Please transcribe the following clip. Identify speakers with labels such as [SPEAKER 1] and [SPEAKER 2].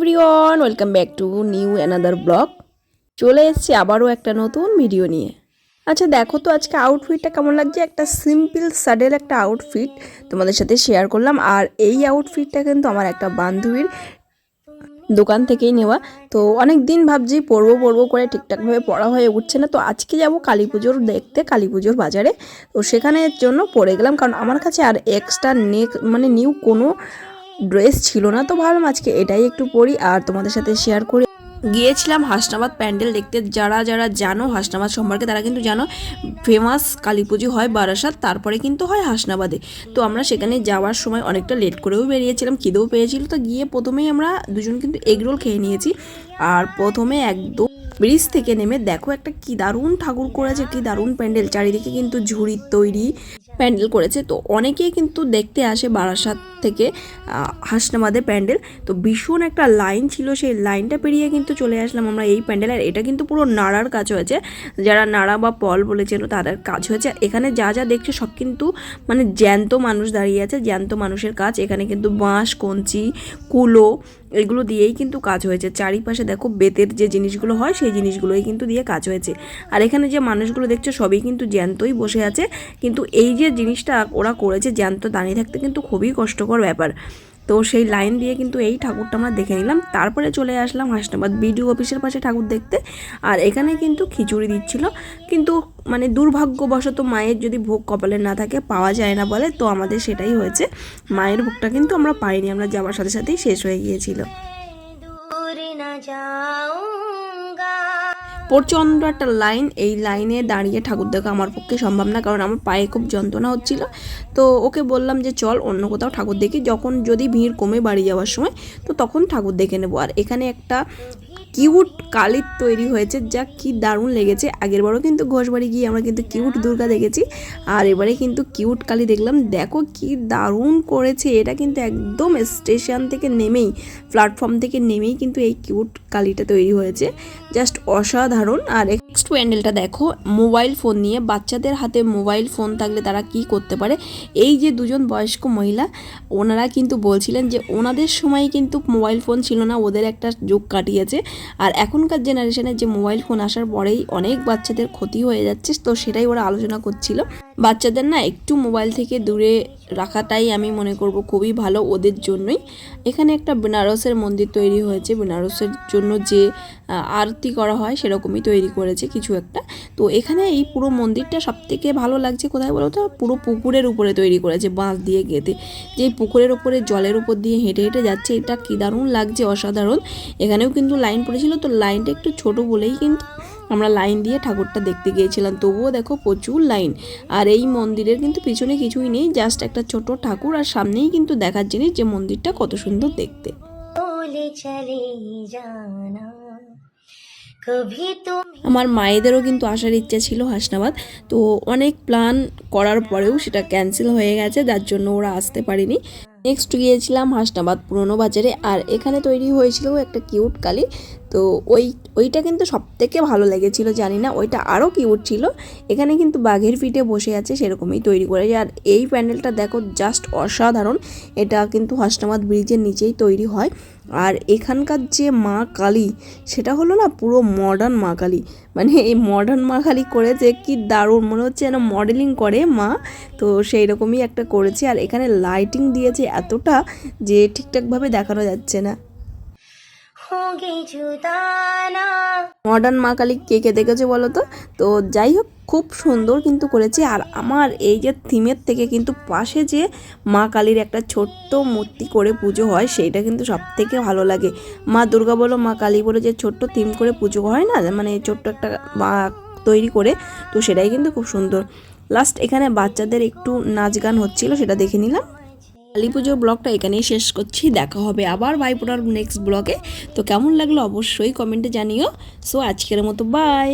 [SPEAKER 1] Everyone welcome back to new another blog চলে এসেছি আবারও একটা নতুন ভিডিও নিয়ে। আচ্ছা দেখো তো আজকে আউটফিটটা কেমন লাগছে? একটা সিম্পল সাডেল একটা আউটফিট তোমাদের সাথে শেয়ার করলাম। আর এই আউটফিটটা কিন্তু আমার একটা বান্ধবীর দোকান থেকেই নেওয়া। তো অনেক দিন ভাবছি পরবো পরবো করে ঠিকঠাকভাবে পড়া হয়ে উঠছে না। তো আজকে যাব কালী পুজোর দেখতে, কালী পুজোর বাজারে। তো সেখানের জন্য পরে গেলাম। কারণ আমার কাছে আর এক্সট্রা নেক মানে নিউ কোনো ড্রেস ছিল না, তো ভাবলাম আজকে এটাই একটু পরি আর তোমাদের সাথে শেয়ার করি। গিয়েছিলাম হাসনাবাদ প্যান্ডেল দেখতে, যারা যারা জানো হাসনাবাদ সম্পর্কে তারা কিন্তু জানো ফেমাস কালী পুজো হয় বারাসাত, তারপরে কিন্তু হয় হাসনাবাদে। তো আমরা সেখানে যাওয়ার সময় অনেকটা লেট করেও বেরিয়েছিলাম, খিদেও পেয়েছিল, তো গিয়ে প্রথমেই আমরা দুজন কিন্তু এগরোল খেয়ে নিয়েছি। আর প্রথমে একদম ব্রিজ থেকে নেমে দেখো একটা কি দারুণ ঠাকুর করেছে, কি দারুণ প্যান্ডেল, চারিদিকে কিন্তু ঝুড়ির তৈরি। প্যান্ডেল করেছে। তো অনেকেই কিন্তু দেখতে আসে বারাসাত থেকে হাসনাবাদে প্যান্ডেল। তো ভীষণ একটা লাইন ছিল, সেই লাইনটা পেরিয়ে কিন্তু চলে আসলাম আমরা এই প্যান্ডেল। আর এটা কিন্তু পুরো নাড়ার কাজ হয়েছে। যারা নাড়া বা পল বলেছিল তাদের কাজ হয়েছে। এখানে যা যা দেখছে সব কিন্তু মানে জ্যান্ত মানুষ দাঁড়িয়ে আছে, জ্যান্ত মানুষের কাজ। এখানে কিন্তু বাঁশ, কঞ্চি, কুলো এগুলো দিয়েই কিন্তু কাজ হয়েছে। চারিপাশে দেখো বেতের যে জিনিসগুলো হয়, সেই জিনিসগুলোই কিন্তু দিয়ে কাজ হয়েছে। আর এখানে যে মানুষগুলো দেখছ, সবই কিন্তু জ্যান্তই বসে আছে। কিন্তু এই যে জিনিসটা ওরা করেছে, জ্যান্ত দাঁড়িয়ে থাকতে কিন্তু খুবই কষ্টকর ব্যাপার। তো সেই লাইন দিয়ে কিন্তু এই ঠাকুরটা আমরা দেখে নিলাম। তারপরে চলে আসলাম হাসনাবাদ বিডিও অফিসের পাশে ঠাকুর দেখতে। আর এখানে কিন্তু খিচুড়ি দিচ্ছিল। কিন্তু মানে দুর্ভাগ্যবশত মায়ের যদি ভোগ কপালে না থাকে, পাওয়া যায় না বলে, তো আমাদের সেটাই হয়েছে। মায়ের ভোগটা কিন্তু আমরা পাইনি, আমরা যাওয়ার সাথে সাথেই শেষ হয়ে গিয়েছিল।
[SPEAKER 2] না যাও।
[SPEAKER 1] প্রচণ্ড একটা লাইন, এই লাইনে দাঁড়িয়ে ঠাকুর দেখা আমার পক্ষে সম্ভব না, কারণ আমার পায়ে খুব যন্ত্রণা হচ্ছিল। তো ওকে বললাম যে, চল অন্য কোথাও ঠাকুর দেখি। যখন যদি ভিড় কমে বাড়ি যাওয়ার সময়, তো তখন ঠাকুর দেখে নেব। আর এখানে একটা কিউট কালির তৈরি হয়েছে, যা কি দারুণ লেগেছে। আগেরবারও কিন্তু ঘোষবাড়ি গিয়ে আমরা কিন্তু কিউট দুর্গা দেখেছি, আর এবারে কিন্তু কিউট কালি দেখলাম। দেখো কি দারুণ করেছে, এটা কিন্তু একদম স্টেশন থেকে নেমেই, প্ল্যাটফর্ম থেকে নেমেই কিন্তু এই কিউট কালিটা তৈরি হয়েছে। জাস্ট অসাধারণ। আর নেক্সট প্যান্ডেলটা দেখো, মোবাইল ফোন নিয়ে। বাচ্চাদের হাতে মোবাইল ফোন থাকলে তারা কি করতে পারে? এই যে দুজন বয়স্ক মহিলা, ওনারা কিন্তু বলছিলেন যে, ওনাদের সময় কিন্তু মোবাইল ফোন ছিল না, ওদের একটা যুগ কাটিয়েছে। আর এখনকার জেনারেশনে যে মোবাইল ফোন আসার পরেই অনেক বাচ্চাদের ক্ষতি হয়ে যাচ্ছে, তো সেটাই ওরা আলোচনা করছিল। বাচ্চাদের না একটু মোবাইল থেকে দূরে রাখাটাই আমি মনে করব খুবই ভালো ওদের জন্যই। এখানে একটা বেনারসের মন্দির তৈরি হয়েছে। বেনারসের জন্য যে আরতি করা হয় সেরকমই তৈরি করেছে কিছু একটা। তো এখানে এই পুরো মন্দিরটা সব থেকে ভালো লাগছে কোথায় বলো তো পুরো পুকুরের উপরে তৈরি করেছে বাঁশ দিয়ে গেঁথে। যে পুকুরের উপরে জলের উপর দিয়ে হেঁটে হেঁটে যাচ্ছে, এটা কী দারুণ লাগছে, অসাধারণ। এখানেও কিন্তু লাইন পড়েছিল, তো লাইনটা একটু ছোট বলেই কিন্তু আমরা লাইন দিয়ে ঠাকুরটা দেখতে গিয়েছিলাম। তবুও দেখো প্রচুর লাইন। আর এই মন্দিরের কিন্তু পিছনে কিছুই নেই জাস্ট একটা ছোট ঠাকুর আর সামনেই কিন্তু দেখার জিনিস যে মন্দিরটা কত সুন্দর দেখতে। আমার মায়েদেরও কিন্তু আসার ইচ্ছা ছিল হাসনাবাদ তো অনেক প্ল্যান করার পরেও সেটা ক্যান্সেল হয়ে গেছে যার জন্য ওরা আসতে পারেনি। নেক্সট গিয়েছিলাম হাসনাবাদ পুরনো বাজারে আর এখানে তৈরি হয়েছিল একটা কিউট কালি। তো ওই, ওইটা কিন্তু সব থেকে ভালো লেগেছিল, জানি না, ওইটা আরও কিউট ছিল। এখানে কিন্তু বাঘের পিঠে বসে আছে, সেরকমই তৈরি করেছে আর এই প্যান্ডেলটা দেখো, জাস্ট অসাধারণ। এটা কিন্তু হাসনাবাদ ব্রিজের নিচেই তৈরি হয়। আর এখানকার যে মা কালী, সেটা হলো না পুরো মডার্ন মা কালী। মানে এই মডার্ন মা কালী করেছে কি দারুণ, মনে হচ্ছে যেন মডেলিং করে মা। তো সেই রকমই একটা করেছে আর এখানে লাইটিং দিয়েছে এতটা যে ঠিকঠাকভাবে দেখানো যাচ্ছে না। মডার্ন মা কালী কে কে দেখেছে বলো তো? তো যাই হোক খুব সুন্দর কিন্তু করেছে। আর আমার এই যে থিমের থেকে কিন্তু পাশে যে মা কালীর একটা ছোট্ট মূর্তি করে পুজো হয় সেইটা কিন্তু সব থেকে ভালো লাগে। মা দুর্গা বলো মা কালী বলো যে ছোট্ট থিম করে পুজো হয় না মানে ছোট্ট একটা মা তৈরি করে তো সেটাই কিন্তু খুব সুন্দর। লাস্ট এখানে বাচ্চাদের একটু নাচ গান হচ্ছিল সেটা দেখে নিলাম। কালী পুজোর ব্লগটা এখানেই শেষ করছি। দেখা হবে আবার ভাইপোটার নেক্সট ব্লগে। তো কেমন লাগল অবশ্যই কমেন্টে জানিও। সো আজকের মতো বাই